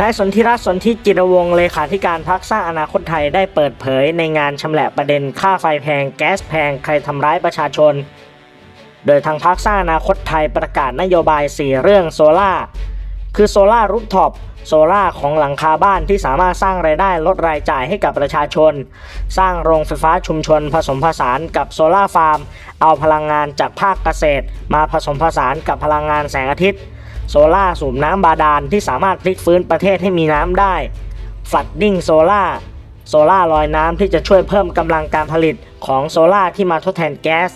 นายสนธิรัตน์สนธิจิรวงศ์เลขาธิการพักสร้างอนาคตไทยได้เปิดเผยในงานชำแหละประเด็นค่าไฟแพงแก๊สแพงใครทำร้ายประชาชน โดยทางพักสร้างอนาคตไทยประกาศนโยบาย 4 เรื่องโซล่าคือโซล่ารูฟท็อปโซล่าของหลังคาบ้านที่สามารถสร้างรายได้ลดรายจ่ายให้กับประชาชน สร้างโรงไฟฟ้าชุมชนผสมผสานกับโซล่าฟาร์ม เอาพลังงานจากภาคเกษตร มาผสมผสานกับพลังงานแสงอาทิตย์ โซล่าสูบน้ำบาดาลที่สามารถพลิกฟื้นประเทศให้มีน้ำได้ฝัดดิ้งโซล่าโซล่าลอยน้ำที่จะช่วยเพิ่มกำลังการผลิตของโซล่าที่มาทดแทนแก๊ส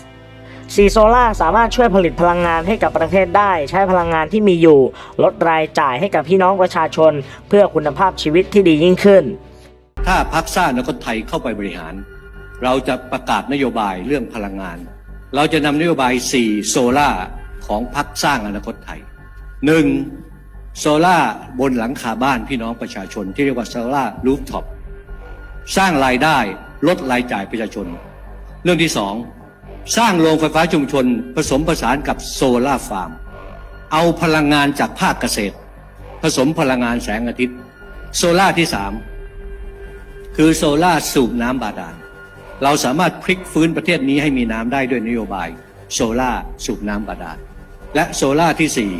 ซีโซล่าสามารถช่วยผลิตพลังงานให้กับประเทศได้ ใช้พลังงานที่มีอยู่ ลดรายจ่ายให้กับพี่น้องประชาชน เพื่อคุณภาพชีวิตที่ดียิ่งขึ้น ถ้าพักสร้างอนาคตไทยเข้าไปบริหาร เราจะประกาศนโยบายเรื่องพลังงาน เราจะนำนโยบาย4โซล่าของพักสร้างอนาคตไทย 1. โซล่าบนหลังคาบ้านพี่น้องประชาชน ที่เรียกว่าโซล่ารูฟท็อปสร้างรายได้ลดรายจ่ายประชาชน เรื่องที่สองสร้างโรงไฟฟ้าชุมชนผสมผสานกับโซล่าฟาร์ม เอาพลังงานจากภาคเกษตร ผสมพลังงานแสงอาทิตย์ โซล่าที่สามคือโซล่าสูบน้ำบาดาลเราสามารถพลิกฟื้นประเทศนี้ให้มีน้ำได้ด้วยนโยบาย โซล่าสูบน้ำบาดาลและโซล่าที่สี่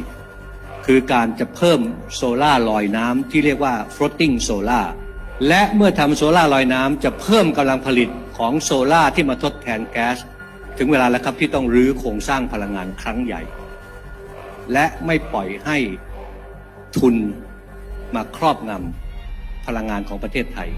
คือการจะเพิ่มโซล่าลอยน้ำที่เรียกว่า floating solar และเมื่อทำโซล่าลอยน้ำจะเพิ่มกำลังผลิตของโซล่าที่มาทดแทนแก๊ส ถึงเวลาแล้วครับที่ต้องรื้อโครงสร้างพลังงานครั้งใหญ่ และไม่ปล่อยให้ทุนมาครอบงำพลังงานของประเทศไทย